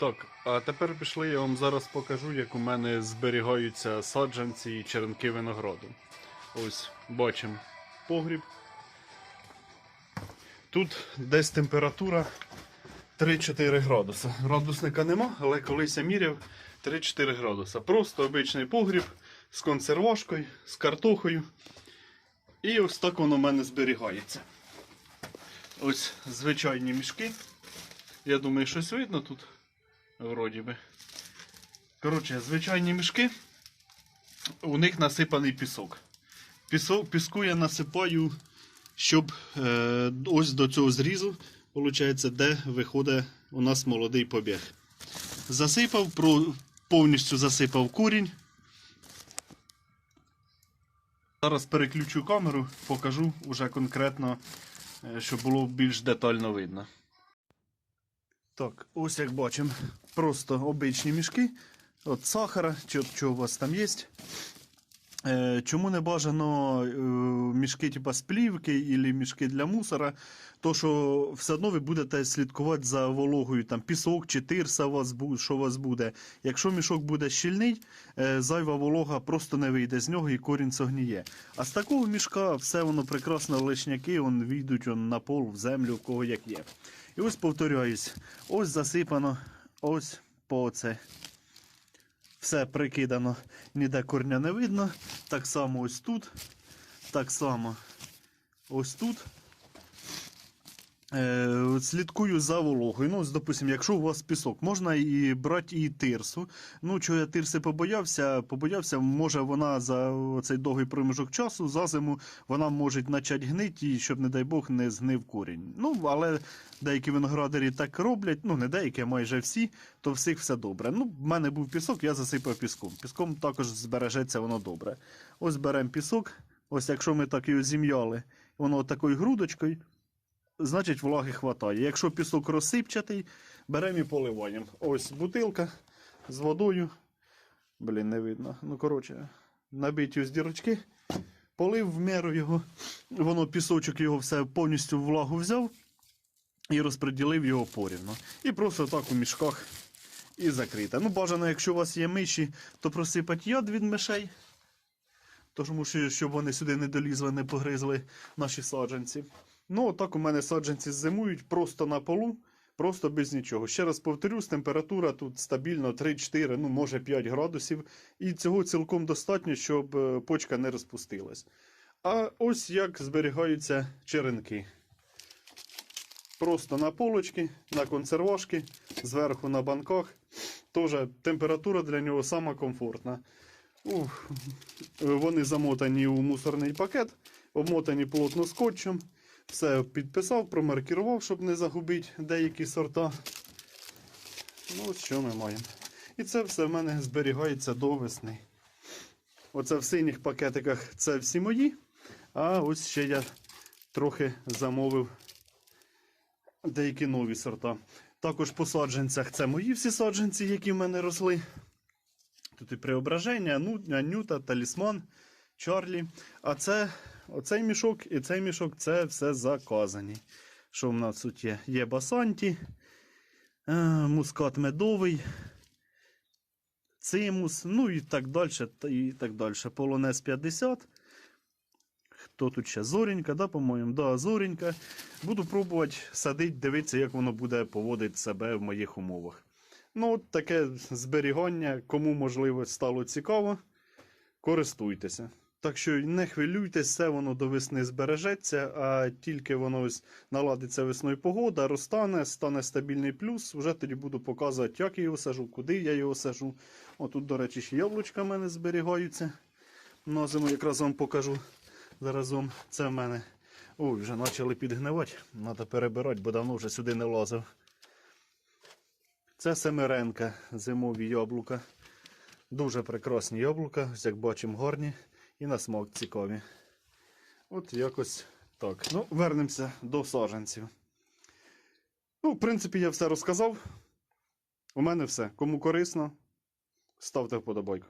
Так, а тепер пішли, я вам зараз покажу, як у мене зберігаються саджанці і черенки винограду. Ось, бачимо погріб. Тут десь температура 3-4 градуси. Градусника нема, але колись я міряв 3-4 градуса. Просто обичний погріб з консервашкою, з картохою. І ось так воно в мене зберігається. Ось звичайні мішки. Я думаю, щось видно тут. Вроді би. Коротше, звичайні мішки. У них насипаний пісок. Пісок, піску я насипаю, щоб е, ось до цього зрізу, виходить, де виходить у нас молодий побіг. Засипав, про, повністю засипав курінь. Зараз переключу камеру, покажу уже конкретно, е, щоб було більш детально видно. Так, ось як бачимо, просто обичні мішки от сахара, чи чого у вас там є. Е, Чому не бажано е, мішки типа з плівки або мішки для мусора? То що все одно ви будете слідкувати за вологою, там пісок чи тирса у вас що у вас буде. Якщо мішок буде щільний, е, зайва волога просто не вийде з нього і корінь согніє. А з такого мішка все воно прекрасно лишняки, війдуть на пол, в землю, в кого як є. І ось повторююсь, ось засипано, ось по це. Все прикидано, ніде корня не видно. Так само ось тут. Так само ось тут. Е, слідкую за вологою. Ну, допустим, якщо у вас пісок, можна і брати і тирсу. Ну, чого я тирси побоявся, побоявся, може вона за цей довгий проміжок часу, за зиму, вона може почати гнити, і щоб, не дай Бог, не згнив корінь. Ну, але деякі виноградарі так роблять, ну не деякі, а майже всі, то всіх все добре. Ну, в мене був пісок, я засипав піском. Піском також збережеться воно добре. Ось беремо пісок. Ось якщо ми так його зім'яли, воно такою грудочкою значить влаги хватає. Якщо пісок розсипчатий, беремо і поливаємо. Ось бутилка з водою. Блін, не видно. Ну, коротше, набиті з дірочки. Полив в меру його. Воно пісочок його все повністю влагу взяв і розподілив його порівно. І просто так у мішках і закрите. Ну, бажано, якщо у вас є миші, то просипати яд від мишей. Тому що щоб вони сюди не долізли, не погризли наші саджанці. Ну, отак у мене саджанці зимують просто на полу, просто без нічого. Ще раз повторюсь, температура тут стабільно 3-4, ну може 5 градусів. І цього цілком достатньо, щоб е, почка не розпустилась. А ось як зберігаються черенки. Просто на полочки, на консервашки, зверху на банках. Тоже температура для нього сама комфортна. Ух, вони замотані у мусорний пакет, обмотані плотно скотчем. Все підписав, промаркірував, щоб не загубити деякі сорта. Ну, що ми маємо. І це все в мене зберігається до весни. Оце в синіх пакетиках це всі мої. А ось ще я трохи замовив деякі нові сорта. Також по саджанцях це мої всі саджанці, які в мене росли. Тут і преображення, Анюта, талісман, Чарлі. А це оцей мішок і цей мішок це все заказані. Що в нас тут є? Є басанті, е, мускат медовий, цимус, ну і так далі. І так далі. Полонез 50. Хто тут ще? Зорінька, да, по-моєму? Да, Зорінька. Буду пробувати садити, дивитися, як воно буде поводити себе в моїх умовах. Ну, от таке зберігання, кому можливо стало цікаво, користуйтеся. Так що не хвилюйтесь, все воно до весни збережеться, а тільки воно ось наладиться весною погода, розтане, стане стабільний плюс. Вже тоді буду показувати, як я його сажу, куди я його сажу. Отут, до речі, ще яблучка в мене зберігаються. На зиму якраз вам покажу заразом. Це в мене. Ой, вже почали підгнивати. Треба перебирати, бо давно вже сюди не лазив. Це семеренка, зимові яблука. Дуже прекрасні яблука, як бачимо, гарні і на смокці комі. От якось так. Ну, Вернемося до саженців. Ну, В принципі, я все розказав. У мене все. Кому корисно, ставте вподобайку.